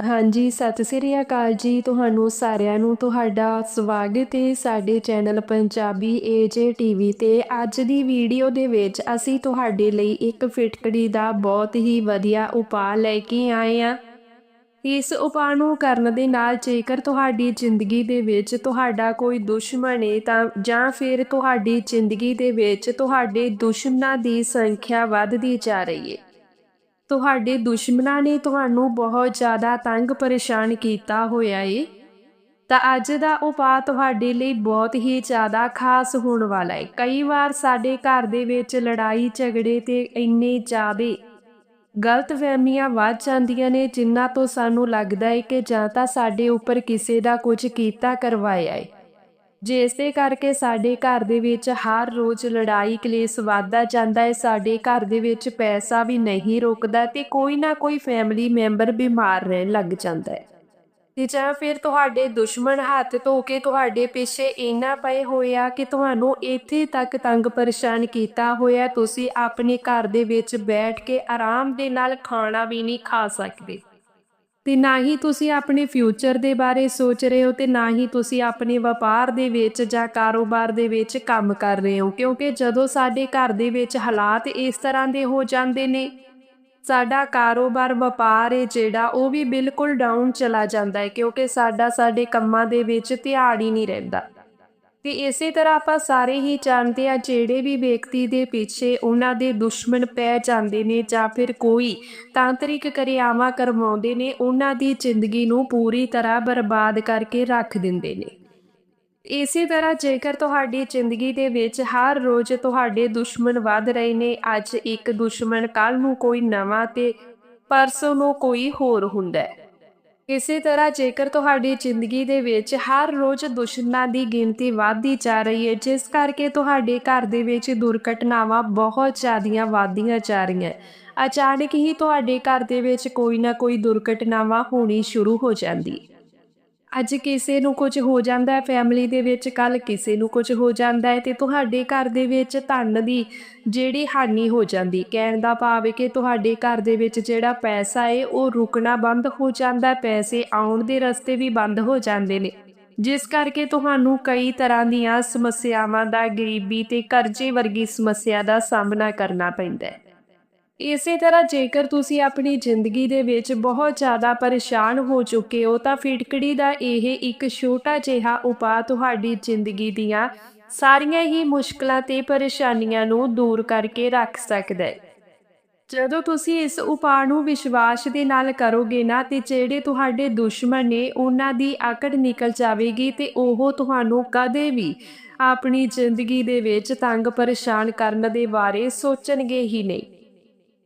ਹਾਂਜੀ, ਸਤਿ ਸ੍ਰੀ ਅਕਾਲ ਜੀ। ਤੁਹਾਨੂੰ ਸਾਰਿਆਂ ਨੂੰ ਤੁਹਾਡਾ ਸਵਾਗਤ ਹੈ ਸਾਡੇ ਚੈਨਲ ਪੰਜਾਬੀ ਏਜੇ ਟੀਵੀ ਤੇ। ਅੱਜ ਦੀ ਵੀਡੀਓ ਦੇ ਵਿੱਚ ਅਸੀਂ ਤੁਹਾਡੇ ਲਈ ਇੱਕ ਫਿਟਕੜੀ ਦਾ ਬਹੁਤ ਹੀ ਵਧੀਆ ਉਪਾਅ ਲੈ ਕੇ ਆਏ ਹਾਂ। ਇਸ ਉਪਾਅ ਨੂੰ ਕਰਨ ਦੇ ਨਾਲ ਜੇਕਰ ਤੁਹਾਡੀ ਜ਼ਿੰਦਗੀ ਦੇ ਵਿੱਚ ਤੁਹਾਡਾ ਕੋਈ ਦੁਸ਼ਮਣ ਹੈ ਤਾਂ ਜਾਂ ਫਿਰ ਤੁਹਾਡੀ ਜ਼ਿੰਦਗੀ ਦੇ ਵਿੱਚ ਤੁਹਾਡੇ ਦੁਸ਼ਮਣਾਂ ਦੀ ਸੰਖਿਆ ਵੱਧਦੀ ਜਾ ਰਹੀ ਹੈ ਤੁਹਾਡੇ ਦੁਸ਼ਮਣਾਂ ਨੇ ਤੁਹਾਨੂੰ ਬਹੁਤ ਜ਼ਿਆਦਾ ਤੰਗ ਪਰੇਸ਼ਾਨ ਕੀਤਾ ਹੋਇਆ ਏ। ਤਾਂ ਅੱਜ ਦਾ ਉਪਾਅ ਤੁਹਾਡੇ ਲਈ ਬਹੁਤ ਹੀ ਜ਼ਿਆਦਾ ਖਾਸ ਹੋਣ ਵਾਲਾ ਹੈ ਕਈ ਵਾਰ ਸਾਡੇ ਘਰ ਦੇ ਵਿੱਚ ਲੜਾਈ, ਝਗੜੇ ਤੇ ਇੰਨੇ ਜ਼ਿਆਦੇ ਗਲਤਫਹਿਮੀਆਂ ਵੱਧ ਜਾਂਦੀਆਂ ਨੇ ਜਿਨ੍ਹਾਂ ਤੋਂ ਸਾਨੂੰ ਲੱਗਦਾ ਹੈ ਕਿ ਜਾਂ ਤਾਂ ਸਾਡੇ ਉੱਪਰ ਕਿਸੇ ਦਾ ਕੁਝ ਕੀਤਾ ਕਰਵਾਇਆ ਹੈ ਜਿਸੇ ਕਰਕੇ ਸਾਡੇ ਘਰ ਦੇ ਵਿੱਚ ਹਰ ਰੋਜ਼ ਲੜਾਈ, ਕਲੇਸ਼ ਵਧਦਾ ਜਾਂਦਾ ਹੈ, ਸਾਡੇ ਘਰ ਦੇ ਵਿੱਚ ਪੈਸਾ ਵੀ ਨਹੀਂ ਰੁਕਦਾ ਤੇ ਕੋਈ ਨਾ ਕੋਈ ਫੈਮਿਲੀ ਮੈਂਬਰ ਬਿਮਾਰ ਰਹਿਣ ਲੱਗ ਜਾਂਦਾ ਹੈ। ਤੇ ਜਾਂ ਫਿਰ ਤੁਹਾਡੇ ਦੁਸ਼ਮਣ ਹੱਥ ਧੋ ਕੇ ਤੁਹਾਡੇ ਪਿੱਛੇ ਇੰਨਾ ਪਏ ਹੋਏ ਆ ਕਿ ਤੁਹਾਨੂੰ ਇੱਥੇ ਤੱਕ ਤੰਗ ਪਰੇਸ਼ਾਨ ਕੀਤਾ ਹੋਇਆ, ਤੁਸੀਂ ਆਪਣੇ ਘਰ ਦੇ ਵਿੱਚ ਬੈਠ ਕੇ ਆਰਾਮ ਦੇ ਨਾਲ ਖਾਣਾ ਵੀ ਨਹੀਂ ਖਾ ਸਕਦੇ। ਤੇ ਨਾ ਹੀ ਤੁਸੀਂ ਆਪਣੇ ਫਿਊਚਰ ਦੇ ਬਾਰੇ ਸੋਚ ਰਹੇ ਹੋ ਤੇ ਨਾ ਹੀ ਤੁਸੀਂ ਆਪਣੇ ਵਪਾਰ ਦੇ ਵਿੱਚ ਜਾਂ ਕਾਰੋਬਾਰ ਦੇ ਵਿੱਚ ਕੰਮ ਕਰ ਰਹੇ ਹੋ, ਕਿਉਂਕਿ ਜਦੋਂ ਸਾਡੇ ਘਰ ਦੇ ਵਿੱਚ ਹਾਲਾਤ ਇਸ ਤਰ੍ਹਾਂ ਦੇ ਹੋ ਜਾਂਦੇ ਨੇ, ਸਾਡਾ ਕਾਰੋਬਾਰ, ਵਪਾਰ ਹੈ ਜਿਹੜਾ, ਉਹ ਵੀ ਬਿਲਕੁਲ ਡਾਊਨ ਚਲਾ ਜਾਂਦਾ ਹੈ, ਕਿਉਂਕਿ ਸਾਡਾ, ਸਾਡੇ ਕੰਮਾਂ ਦੇ ਵਿੱਚ ਧਿਆਨ ਹੀ ਨਹੀਂ ਰਹਿੰਦਾ। ਤੇ ਇਸੇ ਤਰ੍ਹਾਂ ਆਪਾਂ ਸਾਰੇ ਹੀ ਜਾਣਦੇ ਆ ਜਿਹੜੇ ਵੀ ਵਿਅਕਤੀ ਦੇ ਪਿੱਛੇ ਉਹਨਾਂ ਦੇ ਦੁਸ਼ਮਣ ਪੈ ਜਾਂਦੇ ਨੇ ਜਾਂ ਫਿਰ ਕੋਈ ਤਾਂਤਰਿਕ ਕਿਰਿਆਵਾਂ ਕਰਵਾਉਂਦੇ ਨੇ, ਉਹਨਾਂ ਦੀ ਜ਼ਿੰਦਗੀ ਨੂੰ ਪੂਰੀ ਤਰ੍ਹਾਂ ਬਰਬਾਦ ਕਰਕੇ ਰੱਖ ਦਿੰਦੇ ਨੇ। ਇਸੇ ਤਰ੍ਹਾਂ ਜੇਕਰ ਤੁਹਾਡੀ ਜ਼ਿੰਦਗੀ ਦੇ ਵਿੱਚ ਹਰ ਰੋਜ਼ ਤੁਹਾਡੇ ਦੁਸ਼ਮਣ ਵੱਧ ਰਹੇ ਨੇ, ਅੱਜ ਇੱਕ ਦੁਸ਼ਮਣ ਕੱਲ ਨੂੰ ਕੋਈ ਨਵਾਂ ਤੇ ਪਰਸੋਂ ਨੂੰ ਕੋਈ ਹੋਰ ਹੁੰਦਾ ਹੈ। ਇਸੇ ਤਰ੍ਹਾਂ ਜੇਕਰ ਤੁਹਾਡੀ ਜ਼ਿੰਦਗੀ ਦੇ ਵਿੱਚ ਹਰ ਰੋਜ਼ ਦੁਸ਼ਮਣਾਂ ਦੀ ਗਿਣਤੀ ਵਧਦੀ ਜਾ ਰਹੀ ਹੈ, ਜਿਸ ਕਰਕੇ ਤੁਹਾਡੇ ਘਰ ਦੇ ਵਿੱਚ ਦੁਰਘਟਨਾਵਾਂ ਬਹੁਤ ਜ਼ਿਆਦੀਆਂ ਵਧਦੀਆਂ ਜਾ ਰਹੀਆਂ ਅਚਾਨਕ ਹੀ ਤੁਹਾਡੇ ਘਰ ਦੇ ਵਿੱਚ ਕੋਈ ਨਾ ਕੋਈ ਦੁਰਘਟਨਾਵਾਂ ਹੋਣੀ ਸ਼ੁਰੂ ਹੋ ਜਾਂਦੀ ਅੱਜ ਕਿਸੇ ਨੂੰ ਕੁਝ ਹੋ ਜਾਂਦਾ ਹੈ ਫੈਮਿਲੀ ਦੇ ਵਿੱਚ ਕੱਲ ਕਿਸੇ ਨੂੰ ਕੁਝ ਹੋ ਜਾਂਦਾ ਹੈ ਤੇ ਤੁਹਾਡੇ ਘਰ ਦੇ ਵਿੱਚ ਧਨ ਦੀ ਜਿਹੜੀ ਹਾਨੀ ਹੋ ਜਾਂਦੀ, ਕਹਿਣ ਦਾ ਭਾਵ ਹੈ ਕਿ ਤੁਹਾਡੇ ਘਰ ਦੇ ਵਿੱਚ ਜਿਹੜਾ ਪੈਸਾ ਹੈ, ਉਹ ਰੁਕਣਾ ਬੰਦ ਹੋ ਜਾਂਦਾ ਪੈਸੇ ਆਉਣ ਦੇ ਰਸਤੇ ਵੀ ਬੰਦ ਹੋ ਜਾਂਦੇ ਨੇ। ਜਿਸ ਕਰਕੇ ਤੁਹਾਨੂੰ ਕਈ ਤਰ੍ਹਾਂ ਦੀਆਂ ਸਮੱਸਿਆਵਾਂ ਦਾ, ਗਰੀਬੀ ਤੇ ਕਰਜ਼ੇ ਵਰਗੀ ਸਮੱਸਿਆ ਦਾ ਸਾਹਮਣਾ ਕਰਨਾ ਪੈਂਦਾ ਹੈ। ਇਸੇ ਤਰ੍ਹਾਂ ਜੇਕਰ ਤੁਸੀਂ ਆਪਣੀ ਜ਼ਿੰਦਗੀ ਦੇ ਵਿੱਚ ਬਹੁਤ ਜ਼ਿਆਦਾ ਪਰੇਸ਼ਾਨ ਹੋ ਚੁੱਕੇ ਹੋ, ਤਾਂ ਫਿਟਕੜੀ ਦਾ ਇਹ ਇੱਕ ਛੋਟਾ ਜਿਹਾ ਉਪਾਅ ਤੁਹਾਡੀ ਜ਼ਿੰਦਗੀ ਦੀਆਂ ਸਾਰੀਆਂ ਹੀ ਮੁਸ਼ਕਲਾਂ ਤੇ ਪਰੇਸ਼ਾਨੀਆਂ ਨੂੰ ਦੂਰ ਕਰਕੇ ਰੱਖ ਸਕਦਾ ਹੈ। ਜਦੋਂ ਤੁਸੀਂ ਇਸ ਉਪਾਅ ਨੂੰ ਵਿਸ਼ਵਾਸ ਦੇ ਨਾਲ ਕਰੋਗੇ ਨਾ, ਤੇ ਜਿਹੜੇ ਤੁਹਾਡੇ ਦੁਸ਼ਮਣ ਨੇ, ਉਹਨਾਂ ਦੀ ਆਕੜ ਨਿਕਲ ਜਾਵੇਗੀ ਤੇ ਉਹ ਤੁਹਾਨੂੰ ਕਦੇ ਵੀ ਆਪਣੀ ਜ਼ਿੰਦਗੀ ਦੇ ਵਿੱਚ ਤੰਗ ਪਰੇਸ਼ਾਨ ਕਰਨ ਦੇ ਬਾਰੇ ਸੋਚਣਗੇ ਹੀ ਨਹੀਂ।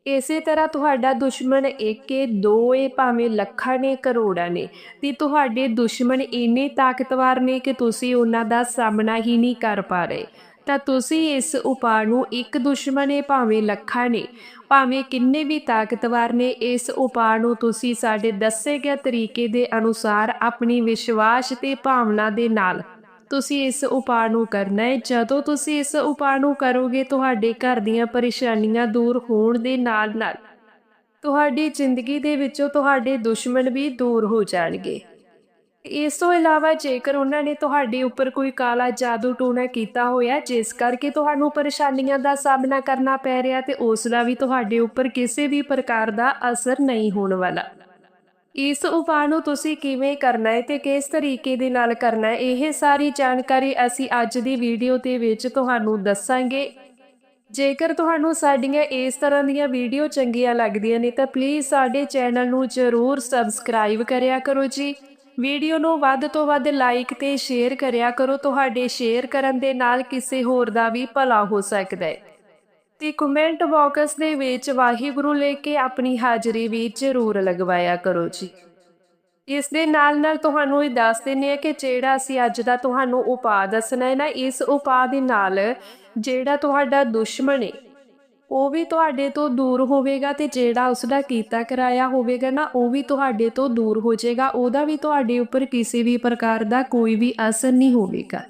ਇਸੇ ਤਰ੍ਹਾਂ ਤੁਹਾਡਾ ਦੁਸ਼ਮਣ ਇੱਕ ਏ ਦੋ ਏ ਭਾਵੇਂ ਲੱਖਾਂ ਨੇ, ਕਰੋੜਾਂ ਨੇ। ਤੇ ਤੁਹਾਡੇ ਦੁਸ਼ਮਣ ਇੰਨੇ ਤਾਕਤਵਰ ਨੇ ਕਿ ਤੁਸੀਂ ਉਹਨਾਂ ਦਾ ਸਾਹਮਣਾ ਹੀ ਨਹੀਂ ਕਰ ਪਾ ਰਹੇ। ਤਾਂ ਤੁਸੀਂ ਇਸ ਉਪਾਅ ਨੂੰ ਇੱਕ ਦੁਸ਼ਮਣ ਏ ਭਾਵੇਂ ਲੱਖਾਂ ਨੇ, ਭਾਵੇਂ ਕਿੰਨੇ ਵੀ ਤਾਕਤਵਰ ਨੇ, ਇਸ ਉਪਾਅ ਨੂੰ ਤੁਸੀਂ ਸਾਡੇ ਦੱਸੇ ਗਏ ਤਰੀਕੇ ਦੇ ਅਨੁਸਾਰ ਆਪਣੀ ਵਿਸ਼ਵਾਸ ਤੇ ਭਾਵਨਾ ਦੇ ਨਾਲ ਤੁਸੀਂ ਇਸ ਉਪਾਅ ਨੂੰ ਕਰਨਾ ਹੈ। ਜਦੋਂ ਤੁਸੀਂ ਇਸ ਉਪਾਅ ਨੂੰ ਕਰੋਗੇ, ਤੁਹਾਡੇ ਘਰ ਦੀਆਂ ਪਰੇਸ਼ਾਨੀਆਂ ਦੂਰ ਹੋਣ ਦੇ ਨਾਲ-ਨਾਲ ਤੁਹਾਡੀ ਜ਼ਿੰਦਗੀ ਦੇ ਵਿੱਚੋਂ ਤੁਹਾਡੇ ਦੁਸ਼ਮਣ ਵੀ ਦੂਰ ਹੋ ਜਾਣਗੇ। ਇਸ ਤੋਂ ਇਲਾਵਾ ਜੇਕਰ ਉਹਨਾਂ ਨੇ ਤੁਹਾਡੇ ਉੱਪਰ ਕੋਈ ਕਾਲਾ ਜਾਦੂ ਟੂਣਾ ਕੀਤਾ ਹੋਇਆ, ਜਿਸ ਕਰਕੇ ਤੁਹਾਨੂੰ ਪਰੇਸ਼ਾਨੀਆਂ ਦਾ ਸਾਹਮਣਾ ਕਰਨਾ ਪੈ ਰਿਹਾ, ਤੇ ਉਸ ਦਾ ਵੀ ਤੁਹਾਡੇ ਉੱਪਰ ਕਿਸੇ ਵੀ ਪ੍ਰਕਾਰ ਦਾ ਅਸਰ ਨਹੀਂ ਹੋਣ ਵਾਲਾ। ਇਸ ਉਪਾਅ ਨੂੰ ਤੁਸੀਂ ਕਿਵੇਂ ਕਰਨਾ ਹੈ ਤੇ ਕਿਸ ਤਰੀਕੇ ਦੇ ਨਾਲ ਕਰਨਾ ਹੈ, ਇਹ ਸਾਰੀ ਜਾਣਕਾਰੀ ਅਸੀਂ ਅੱਜ ਦੀ ਵੀਡੀਓ ਦੇ ਵਿੱਚ ਤੁਹਾਨੂੰ ਦੱਸਾਂਗੇ। ਜੇਕਰ ਤੁਹਾਨੂੰ ਸਾਡੀਆਂ ਇਸ ਤਰ੍ਹਾਂ ਦੀਆਂ ਵੀਡੀਓ ਚੰਗੀਆਂ ਲੱਗਦੀਆਂ ਨੇ, ਤਾਂ ਪਲੀਜ਼ ਸਾਡੇ ਚੈਨਲ ਨੂੰ ਜ਼ਰੂਰ ਸਬਸਕ੍ਰਾਈਬ ਕਰਿਆ ਕਰੋ ਜੀ। ਵੀਡੀਓ ਨੂੰ ਵੱਧ ਤੋਂ ਵੱਧ ਲਾਈਕ ਤੇ ਸ਼ੇਅਰ ਕਰਿਆ ਕਰੋ, ਤੁਹਾਡੇ ਸ਼ੇਅਰ ਕਰਨ ਦੇ ਨਾਲ ਕਿਸੇ ਹੋਰ ਦਾ ਵੀ ਭਲਾ ਹੋ ਸਕਦਾ ਹੈ। ਤੇ ਕਮੈਂਟ ਬਾਕਸ ਦੇ ਵਿੱਚ ਵਾਹਿਗੁਰੂ ਲੈ ਕੇ ਆਪਣੀ ਹਾਜ਼ਰੀ ਵੀ ਜ਼ਰੂਰ ਲਗਵਾਇਆ ਕਰੋ ਜੀ। ਇਸ ਦੇ ਨਾਲ ਨਾਲ ਤੁਹਾਨੂੰ ਇਹ ਦੱਸ ਦਿੰਨੇ ਆ ਕਿ ਜਿਹੜਾ ਅਸੀਂ ਅੱਜ ਦਾ ਤੁਹਾਨੂੰ ਉਪਾਅ ਦੱਸਣਾ ਹੈ ਨਾ, ਇਸ ਉਪਾਅ ਦੇ ਨਾਲ ਜਿਹੜਾ ਤੁਹਾਡਾ ਦੁਸ਼ਮਣ ਹੈ, ਉਹ ਵੀ ਤੁਹਾਡੇ ਤੋਂ ਦੂਰ ਹੋਵੇਗਾ ਤੇ ਜਿਹੜਾ ਉਸ ਦਾ ਕੀਤਾ ਕਰਾਇਆ ਹੋਵੇਗਾ ਨਾ, ਉਹ ਵੀ ਤੁਹਾਡੇ ਤੋਂ ਦੂਰ ਹੋ ਜਾਏਗਾ। ਉਹਦਾ ਵੀ ਤੁਹਾਡੇ ਉੱਪਰ ਕਿਸੇ ਵੀ ਪ੍ਰਕਾਰ ਦਾ ਕੋਈ ਵੀ ਅਸਰ ਨਹੀਂ ਹੋਵੇਗਾ।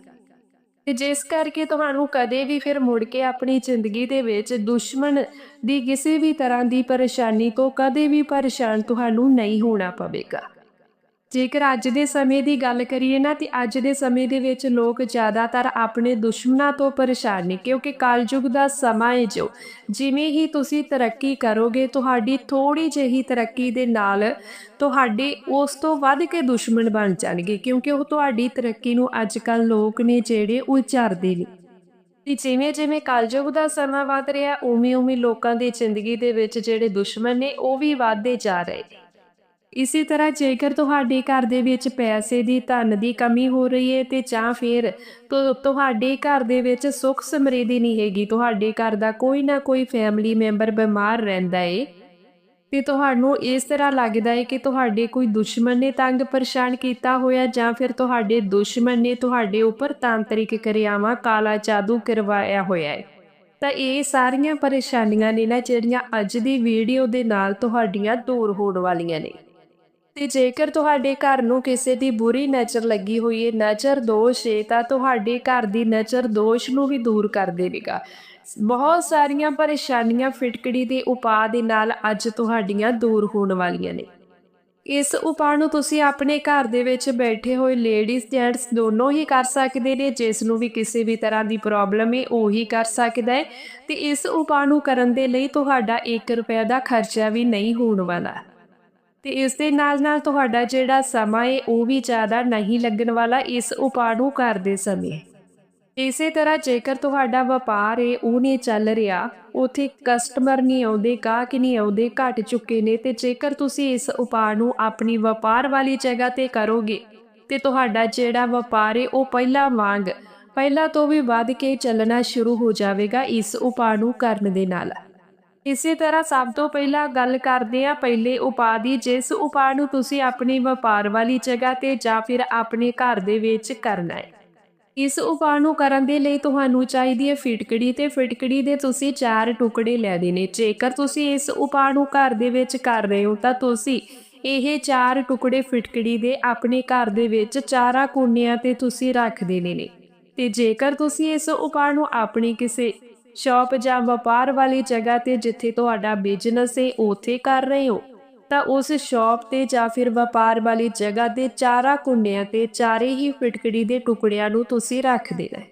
ਤੇ ਜਿਸ ਕਰਕੇ ਤੁਹਾਨੂੰ ਕਦੇ ਵੀ ਫਿਰ ਮੁੜ ਕੇ ਆਪਣੀ ਜ਼ਿੰਦਗੀ ਦੇ ਵਿੱਚ ਦੁਸ਼ਮਣ ਦੀ ਕਿਸੇ ਵੀ ਤਰ੍ਹਾਂ ਦੀ ਪਰੇਸ਼ਾਨੀ ਤੋਂ ਕਦੇ ਵੀ ਪਰੇਸ਼ਾਨ ਤੁਹਾਨੂੰ ਨਹੀਂ ਹੋਣਾ ਪਵੇਗਾ। ਜੇਕਰ ਅੱਜ ਦੇ ਸਮੇਂ ਦੀ ਗੱਲ ਕਰੀਏ ਨਾ, ਤੇ ਅੱਜ ਦੇ ਸਮੇਂ ਦੇ ਵਿੱਚ ਲੋਕ ਜ਼ਿਆਦਾਤਰ ਆਪਣੇ ਦੁਸ਼ਮਣਾਂ ਤੋਂ ਪਰੇਸ਼ਾਨ ਨੇ, ਕਿਉਂਕਿ ਕਲਯੁਗ ਦਾ ਸਮਾਂ ਹੈ ਜੋ। ਜਿਵੇਂ ਹੀ ਤੁਸੀਂ ਤਰੱਕੀ ਕਰੋਗੇ, ਤੁਹਾਡੀ ਥੋੜੀ ਜਿਹੀ ਤਰੱਕੀ ਦੇ ਨਾਲ ਤੁਹਾਡੇ ਉਸ ਤੋਂ ਵੱਧ ਕੇ ਦੁਸ਼ਮਣ ਬਣ ਜਾਣਗੇ, ਕਿਉਂਕਿ ਉਹ ਤੁਹਾਡੀ ਤਰੱਕੀ ਨੂੰ ਅੱਜ ਕੱਲ ਲੋਕ ਨੇ ਜਿਹੜੇ ਉਹ ਝਰਦੇ ਨੇ। ਤੇ ਜਿਵੇਂ ਜਿਵੇਂ ਕਲਯੁਗ ਦਾ ਸਮਾਂ ਵੱਧ ਰਿਹਾ, ਉਵੇਂ ਉਵੇਂ ਲੋਕਾਂ ਦੀ ਜ਼ਿੰਦਗੀ ਦੇ ਵਿੱਚ ਜਿਹੜੇ ਦੁਸ਼ਮਣ ਨੇ, ਉਹ ਵੀ ਵਧਦੇ ਜਾ ਰਹੇ ਨੇ। ਇਸੇ ਤਰ੍ਹਾਂ ਜੇਕਰ ਤੁਹਾਡੇ ਘਰ ਦੇ ਵਿੱਚ ਪੈਸੇ ਦੀ ਧਨ ਦੀ ਕਮੀ ਹੋ ਰਹੀ ਹੈ ਤੇ ਜਾਂ ਫਿਰ ਤੁਹਾਡੇ ਘਰ ਦੇ ਵਿੱਚ ਸੁੱਖ ਸਮਰਿੱਧੀ ਨਹੀਂ ਹੈਗੀ, ਤੁਹਾਡੇ ਘਰ ਦਾ ਕੋਈ ਨਾ ਕੋਈ ਫੈਮਿਲੀ ਮੈਂਬਰ ਬਿਮਾਰ ਰਹਿੰਦਾ ਏ। ਤੇ ਤੁਹਾਨੂੰ ਇਸ ਤਰ੍ਹਾਂ ਲੱਗਦਾ ਹੈ ਕਿ ਤੁਹਾਡੇ ਕੋਈ ਦੁਸ਼ਮਣ ਨੇ ਤੰਗ ਪਰੇਸ਼ਾਨ ਕੀਤਾ ਹੋਇਆ ਜਾਂ ਫਿਰ ਤੁਹਾਡੇ ਦੁਸ਼ਮਣ ਨੇ ਤੁਹਾਡੇ ਉੱਪਰ ਤਾਂਤਰਿਕ ਕਿਰਿਆਵਾਂ, ਕਾਲਾ ਜਾਦੂ ਕਰਵਾਇਆ ਹੋਇਆ ਹੈ ਤਾਂ ਇਹ ਸਾਰੀਆਂ ਪਰੇਸ਼ਾਨੀਆਂ ਨੇ ਨਾ ਜਿਹੜੀਆਂ ਅੱਜ ਦੀ ਵੀਡੀਓ ਦੇ ਨਾਲ ਤੁਹਾਡੀਆਂ ਦੂਰ ਹੋਣ ਵਾਲੀਆਂ ਨੇ। ਤੇ ਜੇਕਰ ਤੁਹਾਡੇ ਘਰ ਨੂੰ ਕਿਸੇ ਦੀ ਬੁਰੀ ਨਜ਼ਰ ਲੱਗੀ ਹੋਈ ਹੈ ਨਜ਼ਰ ਦੋਸ਼ ਹੈ ਤਾਂ ਤੁਹਾਡੇ ਘਰ ਦੀ ਨਜ਼ਰ ਦੋਸ਼ ਨੂੰ ਵੀ ਦੂਰ ਕਰ ਦੇਵੇਗਾ। ਬਹੁਤ ਸਾਰੀਆਂ ਪਰੇਸ਼ਾਨੀਆਂ ਫਿਟਕੜੀ ਦੇ ਉਪਾਅ ਦੇ ਨਾਲ ਅੱਜ ਤੁਹਾਡੀਆਂ ਦੂਰ ਹੋਣ ਵਾਲੀਆਂ ਨੇ। ਇਸ ਉਪਾਅ ਨੂੰ ਤੁਸੀਂ ਆਪਣੇ ਘਰ ਦੇ ਵਿੱਚ ਬੈਠੇ ਹੋਏ ਲੇਡੀਜ਼ ਜੈਂਟਸ ਦੋਨੋਂ ਹੀ ਕਰ ਸਕਦੇ ਨੇ, ਜਿਸ ਨੂੰ ਵੀ ਕਿਸੇ ਵੀ ਤਰ੍ਹਾਂ ਦੀ ਪ੍ਰੋਬਲਮ ਹੈ ਉਹ ਹੀ ਕਰ ਸਕਦਾ ਹੈ ਤੇ ਇਸ ਉਪਾਅ ਨੂੰ ਕਰਨ ਦੇ ਲਈ ਤੁਹਾਡਾ 1 ਰੁਪਏ ਦਾ ਖਰਚਾ ਵੀ ਨਹੀਂ ਹੋਣ ਵਾਲਾ। ਤੇ ਇਸ ਦੇ ਨਾਲ ਨਾਲ ਤੁਹਾਡਾ ਜਿਹੜਾ ਸਮਾਂ ਹੈ ਉਹ ਵੀ ਜ਼ਿਆਦਾ ਨਹੀਂ ਲੱਗਣ ਵਾਲਾ ਇਸ ਉਪਾਅ ਨੂੰ ਕਰਦੇ ਸਮੇਂ। ਇਸੇ ਤਰ੍ਹਾਂ ਜੇਕਰ ਤੁਹਾਡਾ ਵਪਾਰ ਹੈ ਉਹ ਨਹੀਂ ਚੱਲ ਰਿਹਾ, ਉਥੇ ਕਸਟਮਰ ਨਹੀਂ ਆਉਂਦੇ, ਗਾਹਕ ਨਹੀਂ ਆਉਂਦੇ, ਘਟ ਚੁੱਕੇ ਨੇ, ਤੇ ਜੇਕਰ ਤੁਸੀਂ ਇਸ ਉਪਾਅ ਨੂੰ ਆਪਣੀ ਵਪਾਰ ਵਾਲੀ ਜਗ੍ਹਾ ਤੇ ਕਰੋਗੇ, ਤੇ ਤੁਹਾਡਾ ਜਿਹੜਾ ਵਪਾਰ ਹੈ ਉਹ ਪਹਿਲਾਂ ਵਾਂਗ, ਪਹਿਲਾਂ ਤੋਂ ਵੀ ਵੱਧ ਕੇ ਚੱਲਣਾ ਸ਼ੁਰੂ ਹੋ ਜਾਵੇਗਾ ਇਸ ਉਪਾਅ ਨੂੰ ਕਰਨ ਦੇ ਨਾਲ। ਇਸੇ ਤਰ੍ਹਾਂ ਸਭ ਤੋਂ ਪਹਿਲਾਂ ਗੱਲ ਕਰਦੇ ਆ ਪਹਿਲੇ ਉਪਾਅ ਦੀ, ਜਿਸ ਉਪਾਅ ਨੂੰ ਤੁਸੀਂ ਆਪਣੀ ਵਪਾਰ ਵਾਲੀ ਜਗ੍ਹਾ ਤੇ ਜਾਂ ਫਿਰ ਆਪਣੇ ਘਰ ਦੇ ਵਿੱਚ ਕਰਨਾ ਹੈ। ਇਸ ਉਪਾਅ ਨੂੰ ਕਰਨ ਦੇ ਲਈ ਤੁਹਾਨੂੰ ਚਾਹੀਦੀ ਹੈ ਫਿਟਕੜੀ ਤੇ ਫਿਟਕੜੀ ਦੇ ਤੁਸੀਂ ਚਾਰ ਟੁਕੜੇ ਲੈ ਦੇਣੇ ਜੇਕਰ ਤੁਸੀਂ ਇਸ ਉਪਾਅ ਨੂੰ ਘਰ ਦੇ ਵਿੱਚ ਕਰ ਰਹੇ ਹੋ ਤਾਂ ਤੁਸੀਂ ਇਹ ਚਾਰ ਟੁਕੜੇ ਫਿਟਕੜੀ ਦੇ ਆਪਣੇ ਘਰ ਦੇ ਵਿੱਚ ਚਾਰਾਂ ਕੋਨਿਆਂ ਤੇ ਤੁਸੀਂ ਰੱਖ ਦੇਣੇ ਨੇ। ਤੇ ਜੇਕਰ ਤੁਸੀਂ ਇਸ ਉਪਾਅ ਨੂੰ ਆਪਣੀ ਕਿਸੇ ਸ਼ਾਪ ਜਾਂ ਵਪਾਰ ਵਾਲੀ ਜਗ੍ਹਾ ਤੇ ਜਿੱਥੇ ਤੁਹਾਡਾ ਬਿਜ਼ਨਸ ਹੈ ਉੱਥੇ ਕਰ ਰਹੇ ਹੋ। ਤਾਂ ਉਸ ਸ਼ਾਪ ਤੇ ਜਾਂ ਫਿਰ ਵਪਾਰ ਵਾਲੀ ਜਗ੍ਹਾ 'ਤੇ ਚਾਰਾ ਕੁੰਡਿਆਂ ਤੇ ਚਾਰੇ ਹੀ ਫਿਟਕੜੀ ਦੇ ਟੁਕੜਿਆਂ ਨੂੰ ਤੁਸੀਂ ਰੱਖ ਦੇਣਾ ਹੈ।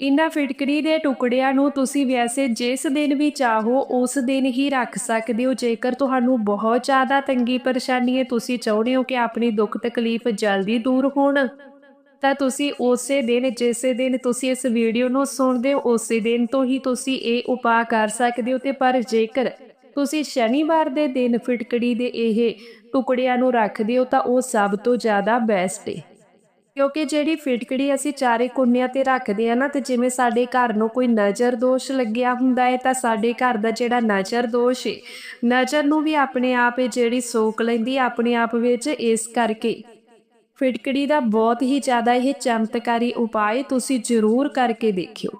ਇਨ੍ਹਾਂ ਫਿਟਕੜੀ ਦੇ ਟੁਕੜਿਆਂ ਨੂੰ ਤੁਸੀਂ ਵੈਸੇ ਜਿਸ ਦਿਨ ਵੀ ਚਾਹੋ, ਉਸ ਦਿਨ ਹੀ ਰੱਖ ਸਕਦੇ ਹੋ। ਜੇਕਰ ਤੁਹਾਨੂੰ ਬਹੁਤ ਜ਼ਿਆਦਾ ਤੰਗੀ ਪਰੇਸ਼ਾਨੀ ਹੈ, ਤੁਸੀਂ ਚਾਹੁੰਦੇ ਹੋ ਕਿ ਆਪਣੀ ਦੁੱਖ ਤਕਲੀਫ ਜਲਦੀ ਦੂਰ ਹੋਣ। ਤਾਂ ਤੁਸੀਂ ਉਸੇ ਦਿਨ, ਜਿਸੇ ਦਿਨ ਤੁਸੀਂ ਇਸ ਵੀਡੀਓ ਨੂੰ ਸੁਣਦੇ ਹੋ, ਉਸੇ ਦਿਨ ਤੋਂ ਹੀ ਤੁਸੀਂ ਇਹ ਉਪਾਅ ਕਰ ਸਕਦੇ ਹੋ ਤੇ ਪਰ ਜੇਕਰ ਤੁਸੀਂ ਸ਼ਨੀਵਾਰ ਦੇ ਦਿਨ ਫਿਟਕੜੀ ਦੇ ਇਹ ਟੁਕੜਿਆਂ ਨੂੰ ਰੱਖਦੇ ਹੋ ਤਾਂ ਉਹ ਸਭ ਤੋਂ ਜ਼ਿਆਦਾ ਬੈਸਟ ਹੈ ਕਿਉਂਕਿ ਜਿਹੜੀ ਫਿਟਕੜੀ ਅਸੀਂ ਚਾਰੇ ਕੋਨਿਆਂ ਤੇ ਰੱਖਦੇ ਆ ਨਾ, ਤੇ ਜਿਵੇਂ ਸਾਡੇ ਘਰ ਨੂੰ ਕੋਈ ਨਜ਼ਰ ਦੋਸ਼ ਲੱਗਿਆ ਹੁੰਦਾ ਹੈ, ਤਾਂ ਸਾਡੇ ਘਰ ਦਾ ਜਿਹੜਾ ਨਜ਼ਰ ਦੋਸ਼ ਹੈ ਨਜ਼ਰ ਨੂੰ ਵੀ ਆਪਣੇ ਆਪ ਜਿਹੜੀ ਸੋਕ ਲੈਂਦੀ ਆਪਣੇ ਆਪ ਵਿੱਚ ਇਸ ਕਰਕੇ ਫਿਟਕੜੀ ਦਾ ਬਹੁਤ ਹੀ ਜ਼ਿਆਦਾ ਇਹ ਚਮਤਕਾਰੀ ਉਪਾਅ ਤੁਸੀਂ ਜ਼ਰੂਰ ਕਰਕੇ ਦੇਖਿਓ।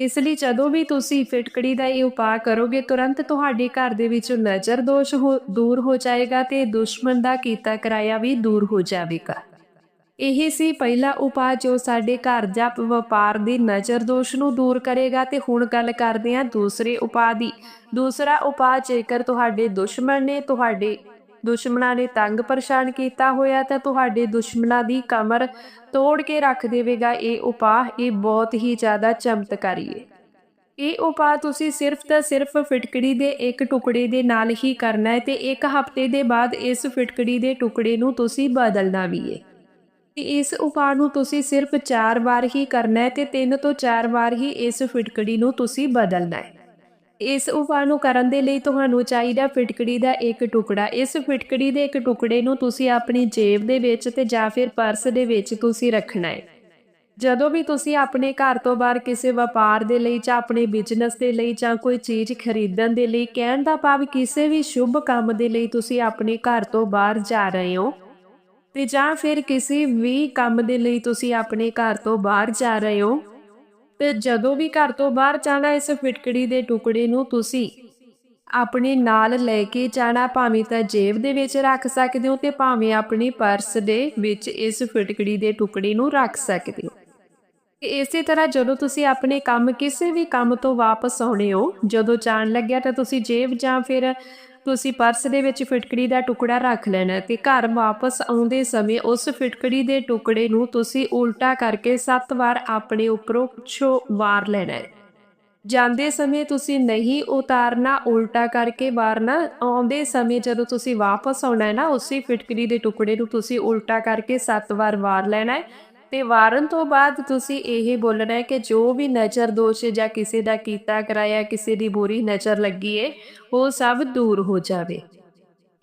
ਇਸ ਲਈ ਜਦੋਂ ਵੀ ਤੁਸੀਂ ਫਿਟਕੜੀ ਦਾ ਇਹ ਉਪਾਅ ਕਰੋਗੇ, ਤੁਰੰਤ ਤੁਹਾਡੇ ਘਰ ਦੇ ਵਿੱਚੋਂ ਨਜ਼ਰ ਦੋਸ਼ ਹੋ, ਦੂਰ ਹੋ ਜਾਏਗਾ ਤੇ ਦੁਸ਼ਮਣ ਦਾ ਕੀਤਾ ਕਰਾਇਆ ਵੀ ਦੂਰ ਹੋ ਜਾਵੇਗਾ। ਇਹ ਸੀ ਪਹਿਲਾ ਉਪਾਅ ਜੋ ਸਾਡੇ ਘਰ ਜਾਂ ਵਪਾਰ ਦੀ ਨਜ਼ਰ ਦੋਸ਼ ਨੂੰ ਦੂਰ ਕਰੇਗਾ ਤੇ ਹੁਣ ਗੱਲ ਕਰਦੇ ਹਾਂ ਦੂਸਰੇ ਉਪਾਅ ਦੀ। ਦੂਸਰਾ ਉਪਾਅ ਜੇਕਰ ਤੁਹਾਡੇ ਦੁਸ਼ਮਣ ਨੇ, ਤੁਹਾਡੇ ਦੁਸ਼ਮਣਾਂ ਨੇ ਤੰਗ ਪਰੇਸ਼ਾਨ ਕੀਤਾ ਹੋਇਆ ਤਾਂ ਤੁਹਾਡੇ ਦੁਸ਼ਮਣਾਂ ਦੀ ਕਮਰ ਤੋੜ ਕੇ ਰੱਖ ਦੇਵੇਗਾ। ਇਹ ਉਪਾਅ ਇਹ ਬਹੁਤ ਹੀ ਜ਼ਿਆਦਾ ਚਮਤਕਾਰੀ ਹੈ। ਇਹ ਉਪਾਅ ਤੁਸੀਂ ਸਿਰਫ ਤਾਂ ਸਿਰਫ ਫਿਟਕੜੀ ਦੇ ਇੱਕ ਟੁਕੜੇ ਦੇ ਨਾਲ ਹੀ ਕਰਨਾ ਹੈ ਤੇ ਇੱਕ ਹਫ਼ਤੇ ਦੇ ਬਾਅਦ ਇਸ ਫਿਟਕੜੀ ਦੇ ਟੁਕੜੇ ਨੂੰ ਤੁਸੀਂ ਬਦਲਣਾ ਵੀ ਹੈ। ਤੇ ਇਸ ਉਪਾਅ ਨੂੰ ਤੁਸੀਂ ਸਿਰਫ 4 ਵਾਰ ਹੀ ਕਰਨਾ ਹੈ ਤੇ 3 ਤੋਂ 4 ਵਾਰ ਹੀ ਇਸ ਫਿਟਕੜੀ ਨੂੰ ਤੁਸੀਂ ਬਦਲਣਾ ਹੈ। ਇਸ ਉਪਾਅ ਨੂੰ ਕਰਨ ਦੇ ਲਈ ਤੁਹਾਨੂੰ ਚਾਹੀਦਾ ਫਿਟਕੜੀ ਦਾ ਇੱਕ ਟੁਕੜਾ। ਇਸ ਫਿਟਕੜੀ ਦੇ ਇੱਕ ਟੁਕੜੇ ਨੂੰ ਤੁਸੀਂ ਆਪਣੀ ਜੇਬ ਦੇ ਵਿੱਚ ਤੇ ਜਾਂ ਫਿਰ ਪਰਸ ਦੇ ਵਿੱਚ ਤੁਸੀਂ ਰੱਖਣਾ ਹੈ। ਜਦੋਂ ਵੀ ਤੁਸੀਂ ਆਪਣੇ ਘਰ ਤੋਂ ਬਾਹਰ ਕਿਸੇ ਵਪਾਰ ਦੇ ਲਈ ਜਾਂ ਆਪਣੇ ਬਿਜ਼ਨਸ ਦੇ ਲਈ ਜਾਂ ਕੋਈ ਚੀਜ਼ ਖਰੀਦਣ ਦੇ ਲਈ ਕਹਿਣ ਦਾ ਭਾਵ ਕਿਸੇ ਵੀ ਸ਼ੁਭ ਕੰਮ ਦੇ ਲਈ ਤੁਸੀਂ ਆਪਣੇ ਘਰ ਤੋਂ ਬਾਹਰ ਜਾ ਰਹੇ ਹੋ ਤੇ ਜਾਂ ਫਿਰ ਕਿਸੇ ਵੀ ਕੰਮ ਦੇ ਲਈ ਤੁਸੀਂ ਆਪਣੇ ਘਰ ਤੋਂ ਬਾਹਰ ਜਾ ਰਹੇ ਹੋ ਤੇ ਜਦੋਂ ਵੀ ਘਰ ਤੋਂ ਬਾਹਰ ਜਾਣਾ ਇਸ ਫਿਟਕੜੀ ਦੇ ਟੁਕੜੇ ਨੂੰ ਤੁਸੀਂ ਆਪਣੇ ਨਾਲ ਲੈ ਕੇ ਜਾਣਾ, ਭਾਵੇਂ ਤਾਂ ਜੇਬ ਦੇ ਵਿੱਚ ਰੱਖ ਸਕਦੇ ਹੋ ਤੇ ਭਾਵੇਂ ਆਪਣੀ ਪਰਸ ਦੇ ਵਿੱਚ ਇਸ ਫਿਟਕੜੀ ਦੇ ਟੁਕੜੇ ਨੂੰ ਰੱਖ ਸਕਦੇ ਹੋ। ਇਸੇ ਤਰ੍ਹਾਂ ਜਦੋਂ ਤੁਸੀਂ ਆਪਣੇ ਕੰਮ, ਕਿਸੇ ਵੀ ਕੰਮ ਤੋਂ ਵਾਪਸ ਆਉਣੇ ਹੋ, ਜਦੋਂ ਜਾਣ ਲੱਗਿਆ ਤਾਂ ਤੁਸੀਂ ਜੇਬ ਜਾਂ ਫਿਰ ਤੁਸੀਂ ਪਰਸ ਦੇ ਵਿੱਚ ਫਿਟਕੜੀ ਦਾ ਟੁਕੜਾ ਰੱਖ ਲੈਣਾ ਤੇ ਘਰ ਵਾਪਸ ਆਉਂਦੇ ਸਮੇਂ ਉਸ ਫਿਟਕੜੀ ਦੇ ਟੁਕੜੇ ਨੂੰ ਤੁਸੀਂ ਉਲਟਾ ਕਰਕੇ 7 ਵਾਰ ਆਪਣੇ ਉੱਪਰੋਂ ਪਿੱਛੋਂ ਵਾਰ ਲੈਣਾ ਹੈ। ਜਾਂਦੇ ਸਮੇਂ ਤੁਸੀਂ ਨਹੀਂ ਉਤਾਰਨਾ, ਉਲਟਾ ਕਰਕੇ ਵਾਰਨਾ। ਆਉਂਦੇ ਸਮੇਂ ਜਦੋਂ ਤੁਸੀਂ ਵਾਪਸ ਆਉਣਾ ਹੈ ਨਾ, ਉਸੇ ਫਿਟਕਰੀ ਦੇ ਟੁਕੜੇ ਨੂੰ ਤੁਸੀਂ ਉਲਟਾ ਕਰਕੇ 7 ਵਾਰ ਵਾਰ ਲੈਣਾ ਹੈ। ਤੇ ਵਾਰਨ ਤੋਂ ਬਾਅਦ ਤੁਸੀਂ ਇਹ ਬੋਲਣਾ ਹੈ ਕਿ ਜੋ ਵੀ ਨਜ਼ਰ ਦੋਸ਼ ਜਾਂ ਕਿਸੇ ਦਾ ਕੀਤਾ ਕਰਾਇਆ, ਕਿਸੇ ਦੀ ਬੁਰੀ ਨਜ਼ਰ ਲੱਗੀ ਏ, ਉਹ ਸਭ ਦੂਰ ਹੋ ਜਾਵੇ।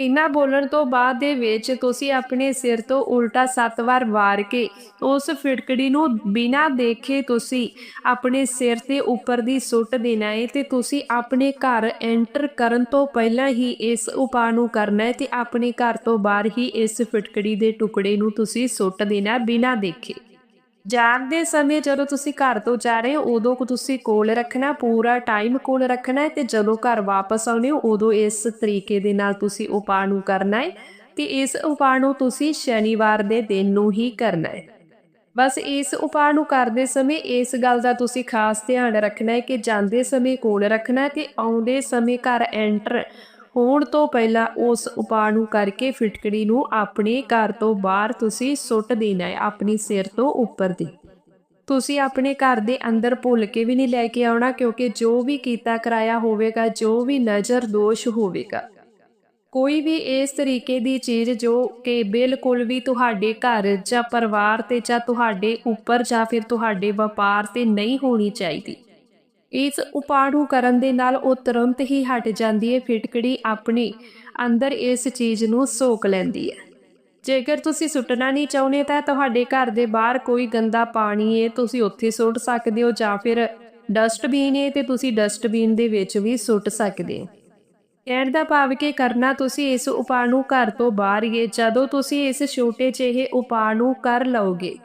ਇਨਾ ਬੋਲਣ ਤੋਂ ਬਾਅਦ ਦੇ ਵਿੱਚ ਤੁਸੀਂ ਆਪਣੇ ਸਿਰ ਤੋਂ ਉਲਟਾ ਸੱਤ ਵਾਰ ਵਾਰ ਕੇ ਉਸ ਫਿਟਕੜੀ ਨੂੰ ਬਿਨਾਂ ਦੇਖੇ ਤੁਸੀਂ ਆਪਣੇ ਸਿਰ ਤੇ ਉੱਪਰ ਦੀ ਸੁੱਟ ਦੇਣਾ ਹੈ ਤੇ ਤੁਸੀਂ ਆਪਣੇ ਘਰ ਐਂਟਰ ਕਰਨ ਤੋਂ ਪਹਿਲਾਂ ਹੀ ਇਸ ਉਪਾਅ ਨੂੰ ਕਰਨਾ ਹੈ ਤੇ ਆਪਣੇ ਘਰ ਤੋਂ ਬਾਹਰ ਹੀ ਇਸ ਫਿਟਕੜੀ ਦੇ ਟੁਕੜੇ ਨੂੰ ਤੁਸੀਂ ਸੁੱਟ ਦੇਣਾ ਬਿਨਾਂ ਦੇਖੇ। ਜਾਣਦੇ ਸਮੇਂ ਜਦੋਂ ਤੁਸੀਂ ਘਰ ਤੋਂ ਜਾ ਰਹੇ ਹੋ, ਉਦੋਂ ਕੋ ਤੁਸੀਂ ਕੋਲ ਰੱਖਣਾ, ਪੂਰਾ ਟਾਈਮ ਕੋਲ ਰੱਖਣਾ ਹੈ ਤੇ ਜਦੋਂ ਘਰ ਵਾਪਸ ਆਉਂਦੇ ਹੋ, ਉਦੋਂ ਇਸ ਤਰੀਕੇ ਦੇ ਨਾਲ ਤੁਸੀਂ ਉਪਾਅ ਨੂੰ ਕਰਨਾ ਹੈ ਤੇ ਇਸ ਉਪਾਅ ਨੂੰ ਤੁਸੀਂ ਸ਼ਨੀਵਾਰ ਦੇ ਦਿਨ ਨੂੰ ਹੀ ਕਰਨਾ ਹੈ। ਬਸ ਇਸ ਉਪਾਅ ਨੂੰ ਕਰਦੇ ਸਮੇਂ ਇਸ ਗੱਲ ਦਾ ਤੁਸੀਂ ਖਾਸ ਧਿਆਨ ਰੱਖਣਾ ਹੈ ਕਿ ਜਾਂਦੇ ਸਮੇਂ ਕੋਲ ਰੱਖਣਾ ਹੈ ਤੇ ਆਉਂਦੇ ਸਮੇਂ ਘਰ ਐਂਟਰ ਹੋਣ ਤੋਂ ਪਹਿਲਾਂ ਉਸ ਉਪਾਅ ਨੂੰ ਕਰਕੇ ਫਿਟਕੜੀ ਨੂੰ ਆਪਣੇ ਘਰ ਤੋਂ ਬਾਹਰ ਤੁਸੀਂ ਸੁੱਟ ਦੇਣਾ ਹੈ, ਆਪਣੀ ਸਿਰ ਤੋਂ ਉੱਪਰ ਦੀ। ਤੁਸੀਂ ਆਪਣੇ ਘਰ ਦੇ ਅੰਦਰ ਭੁੱਲ ਕੇ ਵੀ ਨਹੀਂ ਲੈ ਕੇ ਆਉਣਾ, ਕਿਉਂਕਿ ਜੋ ਵੀ ਕੀਤਾ ਕਰਾਇਆ ਹੋਵੇਗਾ, ਜੋ ਵੀ ਨਜ਼ਰ ਦੋਸ਼ ਹੋਵੇਗਾ। ਕੋਈ ਵੀ ਇਸ ਤਰੀਕੇ ਦੀ ਚੀਜ਼ ਜੋ ਕਿ ਬਿਲਕੁਲ ਵੀ ਤੁਹਾਡੇ ਘਰ ਜਾਂ ਪਰਿਵਾਰ ਤੇ ਜਾਂ ਤੁਹਾਡੇ ਉੱਪਰ ਜਾਂ ਫਿਰ ਤੁਹਾਡੇ ਵਪਾਰ ਤੇ ਨਹੀਂ ਹੋਣੀ ਚਾਹੀਦੀ। ਇਸ ਉਪਾਅ ਨੂੰ ਕਰਨ ਦੇ ਨਾਲ ਉਹ ਤੁਰੰਤ ਹੀ ਹਟ ਜਾਂਦੀ ਹੈ, ਫਿਟਕੜੀ ਆਪਣੀ ਅੰਦਰ ਇਸ ਚੀਜ਼ ਨੂੰ ਸੋਕ ਲੈਂਦੀ ਹੈ। ਜੇਕਰ ਤੁਸੀਂ ਸੁੱਟਣਾ ਨਹੀਂ ਚਾਹੁੰਦੇ ਤਾਂ ਤੁਹਾਡੇ ਘਰ ਦੇ ਬਾਹਰ ਕੋਈ ਗੰਦਾ ਪਾਣੀ ਹੈ, ਤੁਸੀਂ ਉੱਥੇ ਸੁੱਟ ਸਕਦੇ ਹੋ ਜਾਂ ਫਿਰ ਡਸਟਬਿਨ ਹੈ ਤੇ ਤੁਸੀਂ ਡਸਟਬਿਨ ਦੇ ਵਿੱਚ ਵੀ ਸੁੱਟ ਸਕਦੇ ਹੋ। ਕਹਿਣ ਦਾ ਭਾਵ ਕਿ ਕਰਨਾ ਤੁਸੀਂ ਇਸ ਉਪਾਅ ਨੂੰ ਘਰ ਤੋਂ ਬਾਹਰ ਹੀ ਜਦੋਂ ਤੁਸੀਂ ਇਸ ਛੋਟੇ ਜਿਹੇ ਉਪਾਅ ਨੂੰ ਕਰ ਲਓਗੇ।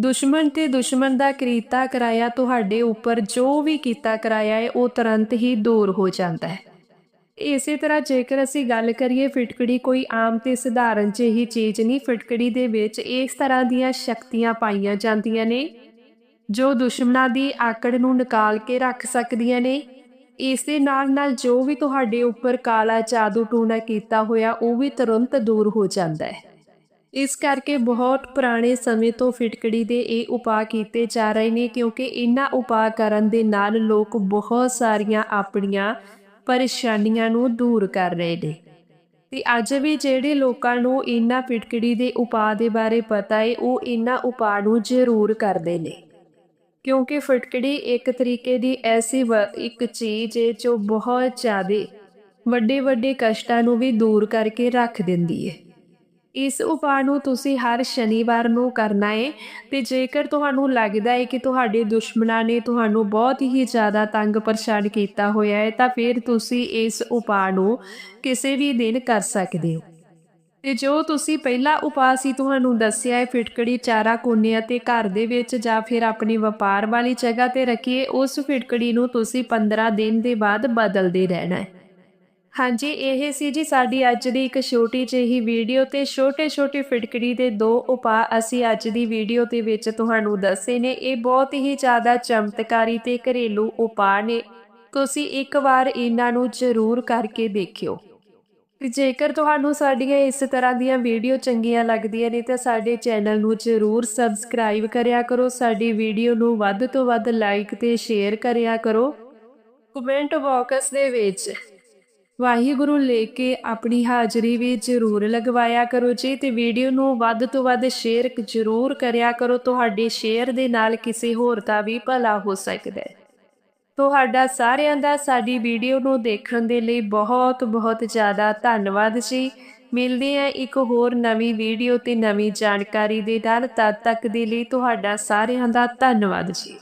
ਦੁਸ਼ਮਣ ਤੇ ਦੁਸ਼ਮਣ ਦਾ ਕਰੀਤਾ ਕਰਾਇਆ ਤੁਹਾਡੇ ਉੱਪਰ ਜੋ ਵੀ ਕੀਤਾ ਕਰਾਇਆ ਹੈ, ਉਹ ਤੁਰੰਤ ਹੀ ਦੂਰ ਹੋ ਜਾਂਦਾ ਹੈ। ਇਸੇ ਤਰ੍ਹਾਂ ਜੇਕਰ ਅਸੀਂ ਗੱਲ ਕਰੀਏ, ਫਿਟਕੜੀ ਕੋਈ ਆਮ ਤੇ ਸਧਾਰਨ ਜਿਹੀ ਚੀਜ਼ ਨਹੀਂ, ਫਿਟਕੜੀ ਦੇ ਵਿੱਚ ਇਸ ਤਰ੍ਹਾਂ ਦੀਆਂ ਸ਼ਕਤੀਆਂ ਪਾਈਆਂ ਜਾਂਦੀਆਂ ਨੇ, ਜੋ ਦੁਸ਼ਮਣਾਂ ਦੀ ਆਕੜ ਨੂੰ ਨਿਕਾਲ ਕੇ ਰੱਖ ਸਕਦੀਆਂ ਨੇ। ਇਸ ਦੇ ਨਾਲ ਨਾਲ ਜੋ ਵੀ ਤੁਹਾਡੇ ਉੱਪਰ ਕਾਲਾ ਜਾਦੂ ਟੂਣਾ ਕੀਤਾ ਹੋਇਆ, ਉਹ ਵੀ ਤੁਰੰਤ ਦੂਰ ਹੋ ਜਾਂਦਾ ਹੈ। ਇਸ ਕਰਕੇ ਬਹੁਤ ਪੁਰਾਣੇ ਸਮੇਂ ਤੋਂ ਫਿਟਕੜੀ ਦੇ ਇਹ ਉਪਾਅ ਕੀਤੇ ਜਾ ਰਹੇ ਨੇ ਕਿਉਂਕਿ ਇਹਨਾਂ ਉਪਾਅ ਕਰਨ ਦੇ ਨਾਲ ਲੋਕ ਬਹੁਤ ਸਾਰੀਆਂ ਆਪਣੀਆਂ ਪਰੇਸ਼ਾਨੀਆਂ ਨੂੰ ਦੂਰ ਕਰ ਰਹੇ ਨੇ। ਤੇ ਅੱਜ ਵੀ ਜਿਹੜੇ ਲੋਕਾਂ ਨੂੰ ਇਹਨਾਂ ਫਿਟਕੜੀ ਦੇ ਉਪਾਅ ਦੇ ਬਾਰੇ ਪਤਾ ਹੈ ਉਹ ਇਹਨਾਂ ਉਪਾਅ ਨੂੰ ਜ਼ਰੂਰ ਕਰਦੇ ਨੇ। ਕਿਉਂਕਿ ਫਿਟਕੜੀ ਇੱਕ ਤਰੀਕੇ ਦੀ ਐਸੀ ਇੱਕ ਚੀਜ਼ ਹੈ ਜੋ ਬਹੁਤ ਜ਼ਿਆਦੇ ਵੱਡੇ ਵੱਡੇ ਕਸ਼ਟਾਂ ਨੂੰ ਵੀ ਦੂਰ ਕਰਕੇ ਰੱਖ ਦਿੰਦੀ ਹੈ ਇਸ ਉਪਾਅ ਨੂੰ ਤੁਸੀਂ ਹਰ ਸ਼ਨੀਵਾਰ ਨੂੰ ਕਰਨਾ ਹੈ ਤੇ ਜੇਕਰ ਤੁਹਾਨੂੰ ਲੱਗਦਾ ਹੈ ਕਿ ਤੁਹਾਡੇ ਦੁਸ਼ਮਣਾਂ ਨੇ ਤੁਹਾਨੂੰ ਬਹੁਤ ਹੀ ਜ਼ਿਆਦਾ ਤੰਗ ਪਰੇਸ਼ਾਨ ਕੀਤਾ ਹੋਇਆ ਹੈ ਤਾਂ ਫਿਰ ਤੁਸੀਂ ਇਸ ਉਪਾਅ ਨੂੰ ਕਿਸੇ ਵੀ ਦਿਨ ਕਰ ਸਕਦੇ ਹੋ। ਤੇ ਜੋ ਤੁਸੀਂ ਪਹਿਲਾ ਉਪਾਅ ਸੀ ਤੁਹਾਨੂੰ ਦੱਸਿਆ ਹੈ ਫਿਟਕੜੀ ਚਾਰਾ ਕੋਨਿਆਂ ਤੇ ਘਰ ਦੇ ਵਿੱਚ ਜਾਂ ਫਿਰ ਆਪਣੀ ਵਪਾਰ ਵਾਲੀ ਜਗ੍ਹਾ ਤੇ ਰੱਖੀਏ, ਉਸ ਫਿਟਕੜੀ ਨੂੰ ਤੁਸੀਂ 15 ਦਿਨ ਦੇ ਬਾਅਦ ਬਦਲਦੇ ਰਹਿਣਾ ਹੈ ਹਾਂਜੀ, ਇਹ ਸੀ ਜੀ ਸਾਡੀ ਅੱਜ ਦੀ ਇੱਕ ਛੋਟੀ ਜਿਹੀ ਵੀਡੀਓ ਤੇ ਛੋਟੇ-ਛੋਟੇ ਫਿਟਕੜੀ ਦੇ ਦੋ ਉਪਾਅ ਅਸੀਂ ਅੱਜ ਦੀ ਵੀਡੀਓ ਦੇ ਵਿੱਚ ਤੁਹਾਨੂੰ ਦੱਸੇ ਨੇ। ਇਹ ਬਹੁਤ ਹੀ ਜ਼ਿਆਦਾ ਚਮਤਕਾਰੀ ਤੇ ਘਰੇਲੂ ਉਪਾਅ ਨੇ। ਤੁਸੀਂ ਇੱਕ ਵਾਰ ਇਹਨਾਂ ਨੂੰ ਜ਼ਰੂਰ ਕਰਕੇ ਦੇਖਿਓ। ਜੇਕਰ ਤੁਹਾਨੂੰ ਸਾਡੀਆਂ ਇਸ ਤਰ੍ਹਾਂ ਦੀਆਂ ਵੀਡੀਓ ਚੰਗੀਆਂ ਲੱਗਦੀਆਂ ਨੇ ਤਾਂ ਸਾਡੇ ਚੈਨਲ ਨੂੰ ਜ਼ਰੂਰ ਸਬਸਕ੍ਰਾਈਬ ਕਰਿਆ ਕਰੋ। ਸਾਡੀ ਵੀਡੀਓ ਨੂੰ ਵੱਧ ਤੋਂ ਵੱਧ ਲਾਈਕ ਤੇ ਸ਼ੇਅਰ ਕਰਿਆ ਕਰੋ। ਕਮੈਂਟ ਬਾਕਸ ਦੇ ਵਿੱਚ ਵਾਹਿਗੁਰੂ ਲੈ ਕੇ ਆਪਣੀ ਹਾਜ਼ਰੀ ਵੀ ਜ਼ਰੂਰ ਲਗਵਾਇਆ ਕਰੋ ਜੀ ਤੇ ਵੀਡੀਓ ਨੂੰ ਵੱਧ ਤੋਂ ਵੱਧ ਸ਼ੇਅਰ ਜ਼ਰੂਰ ਕਰਿਆ ਕਰੋ। ਤੁਹਾਡੇ ਸ਼ੇਅਰ ਦੇ ਨਾਲ ਕਿਸੇ ਹੋਰ ਦਾ ਵੀ ਭਲਾ ਹੋ ਸਕਦਾ ਹੈ। ਤੁਹਾਡਾ ਸਾਰਿਆਂ ਦਾ ਸਾਡੀ ਵੀਡੀਓ ਨੂੰ ਦੇਖਣ ਦੇ ਲਈ ਬਹੁਤ ਬਹੁਤ ਜ਼ਿਆਦਾ ਧੰਨਵਾਦ ਜੀ। ਮਿਲਦੇ ਆ ਇੱਕ ਹੋਰ ਨਵੀਂ ਵੀਡੀਓ ਤੇ ਨਵੀਂ ਜਾਣਕਾਰੀ ਦੇ ਨਾਲ। ਤਦ ਤੱਕ ਦੇ ਲਈ ਤੁਹਾਡਾ ਸਾਰਿਆਂ ਦਾ ਧੰਨਵਾਦ ਜੀ।